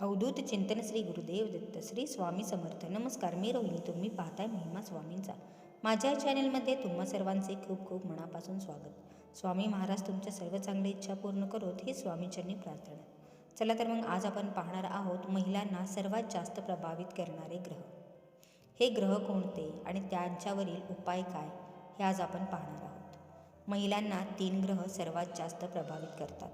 अवधूत चिंतन श्री गुरुदेव दत्त श्री स्वामी समर्थ. नमस्कार मी रोहिणी. तुम्ही पाहताय महिमा स्वामींचा. माझ्या चॅनलमध्ये तुम्हा सर्वांचे खूप खूप मनापासून स्वागत. स्वामी महाराज तुमच्या सर्व चांगल्या इच्छा पूर्ण करोत ही स्वामीचरणी प्रार्थना. चला तर मग आज आपण पाहणार आहोत महिलांना सर्वात जास्त प्रभावित करणारे ग्रह. हे ग्रह कोणते आणि त्यांच्यावरील उपाय काय हे आज आपण पाहणार आहोत. महिलांना तीन ग्रह सर्वात जास्त प्रभावित करतात.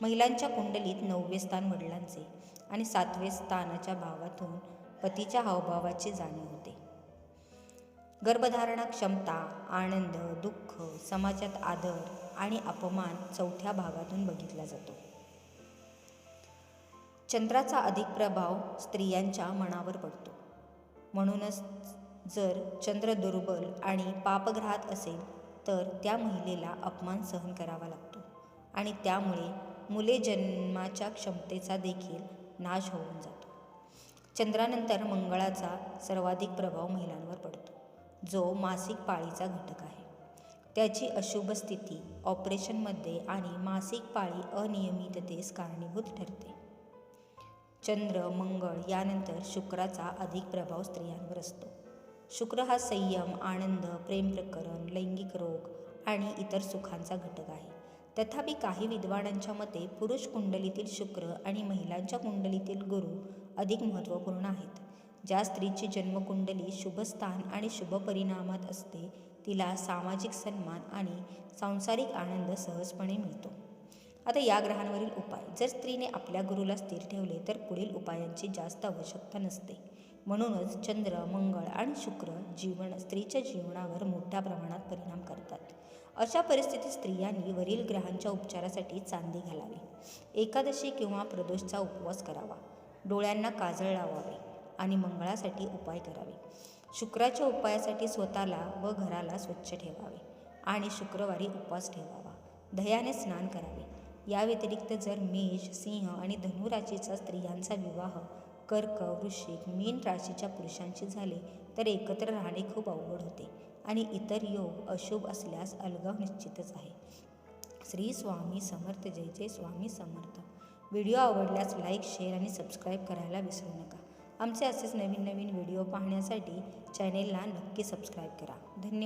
महिलांच्या कुंडलीत नववे स्थान वडिलांचे आणि सातवे स्थानाच्या भावातून पतीच्या हावभावाची जाणीव होते. गर्भधारणा क्षमता आनंद दुःख समाजात आदर आणि अपमान चौथ्या भागातून बघितला जातो. चंद्राचा अधिक प्रभाव स्त्रियांच्या मनावर पडतो. म्हणूनच जर चंद्र दुर्बल आणि पापग्रहात असेल तर त्या महिलेला अपमान सहन करावा लागतो आणि त्यामुळे मुले जन्माच्या क्षमतेचा देखील नाश होऊन जातो. चंद्रानंतर मंगळाचा सर्वाधिक प्रभाव महिलांवर पडतो. जो मासिक पाळीचा घटक आहे. त्याची अशुभ स्थिती ऑपरेशनमध्ये आणि मासिक पाळी अनियमिततेस कारणीभूत ठरते. चंद्र मंगळ यानंतर शुक्राचा अधिक प्रभाव स्त्रियांवर असतो. शुक्र हा संयम आनंद प्रेम प्रकरण लैंगिक रोग आणि इतर सुखांचा घटक आहे. तथापि काही विद्वानांच्या मते पुरुष कुंडलीतील शुक्र आणि महिलांच्या कुंडलीतील गुरु अधिक महत्त्वपूर्ण आहेत. ज्या स्त्रीची जन्मकुंडली शुभस्थान आणि शुभ परिणामात असते तिला सामाजिक सन्मान आणि सांसारिक आनंद सहजपणे मिळतो. आता या ग्रहांवरील उपाय. जर स्त्रीने आपल्या गुरुला स्थिर ठेवले तर पुढील उपायांची जास्त आवश्यकता नसते. म्हणूनच चंद्र मंगळ आणि शुक्र जीवन स्त्रीच्या जीवनावर मोठ्या प्रमाणात परिणाम करतात. अशा परिस्थितीत स्त्रियांनी वरील ग्रहांच्या उपचारासाठी चांदी घालावी. एकादशी किंवा प्रदोषचा उपवास करावा. डोळ्यांना काजळ लावावे आणि मंगळासाठी उपाय करावे. शुक्राच्या उपायासाठी स्वतःला व घराला स्वच्छ ठेवावे आणि शुक्रवारी उपवास ठेवावा. दह्याने स्नान करावे. या व्यतिरिक्त जर मेष सिंह आणि धनुराशीचा स्त्रियांचा विवाह कर्क वृश्चिक मीन राशीच्या पुरुषांशी झाले तर एकत्र राहणे खूप अवघड होते. आणि इतर योग अशुभ असल्यास अलगाव निश्चितच आहे. श्री स्वामी समर्थ जय जय स्वामी समर्थ. व्हिडिओ आवडल्यास लाईक शेअर आणि सबस्क्राईब करायला विसरू नका. आमचे असेच नवीन नवीन व्हिडिओ पाहण्यासाठी चॅनेलला नक्की सबस्क्राईब करा. धन्यवाद.